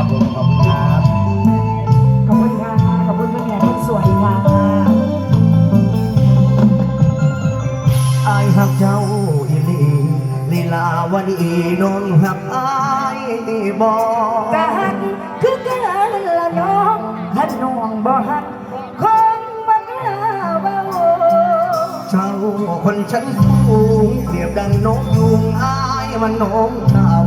ครับผมขอบคุณครับขอบคุณค่ะขอบคุณแม่แม่คนสวยค่ะอายหักเจ้าอีหลีลีลาวดีน้องหักไอายบอกะหักคือกันละน้องหันน้องบ่หักคงบ่กล้าเว้าเจ้าคนชั้นสูงเปรียบดังนกยุงอายมันนกเต่า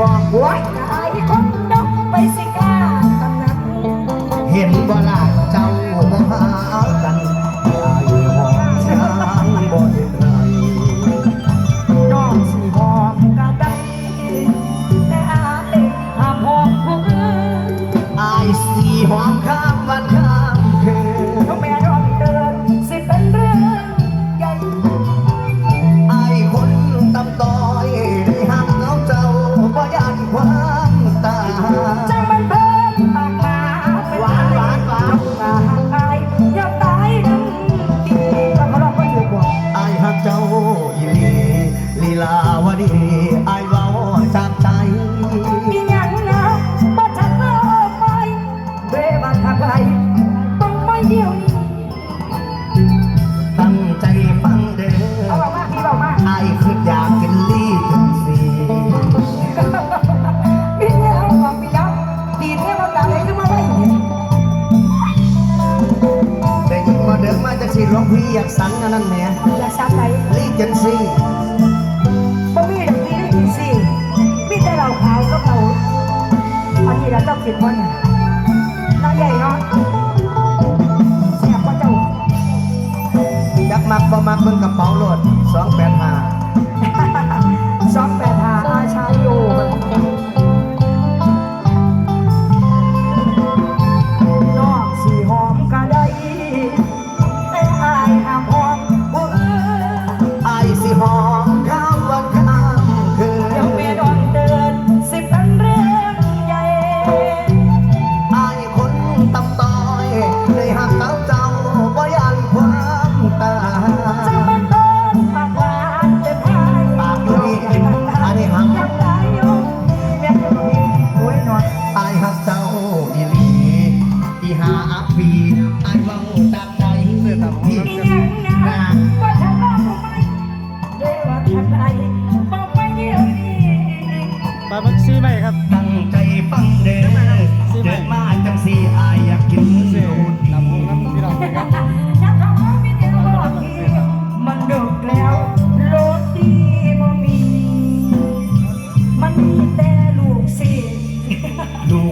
บอกว้ายอายคนาวดีอายเว้าจากใจมีหยังนะบ่ทันเอาไปเบบันทักไปต้องไม่เดียวนี้ตั้งใจฟังเด้เอาอบอกมาพี่บอกมาอายคืออยากกินลีถึงสีพี่เนี่ยเอาของพี่ยับดีเนี่ยเราด่าอะไรขึ้นมาไว้เนี่ยได้ยินมาเดิมมาจากสิหลวงพี่อยากสังอันนั้นแหมอย่าซ้ำไปลีจังสี บ่มักเบิ่งกระเป๋าโลด285สองแปดหาอาชายโยน้องสีหอมก็ได้แต่อายห้ามหอมผู้อื่นอายสิหอม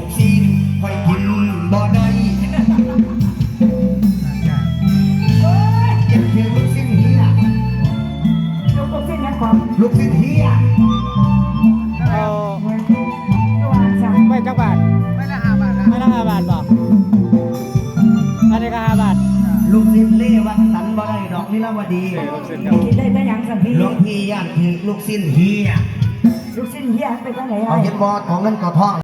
กซีนค่อยกินบ่ได้เอ้ยเก็บคือลูกซีนเฮียลูกศิษย์นะความลูกซีนเฮียเอาตัวสั่งไม่จักบาทไม่ละห้าบาทไม่ละห้าบาทบ่อันนี้ก็ห้าบาทลูกซีนเล่วัดสันบ่ได้ดอกนิราวดีลูกศิษย์ครับกินได้แต่หยังสันพี่หลวงพี่ย่านคือลูกซีนเฮียลูกศิษย์เฮียไปทางไหนเอาไอ้เห็นบอของเงินกอทอง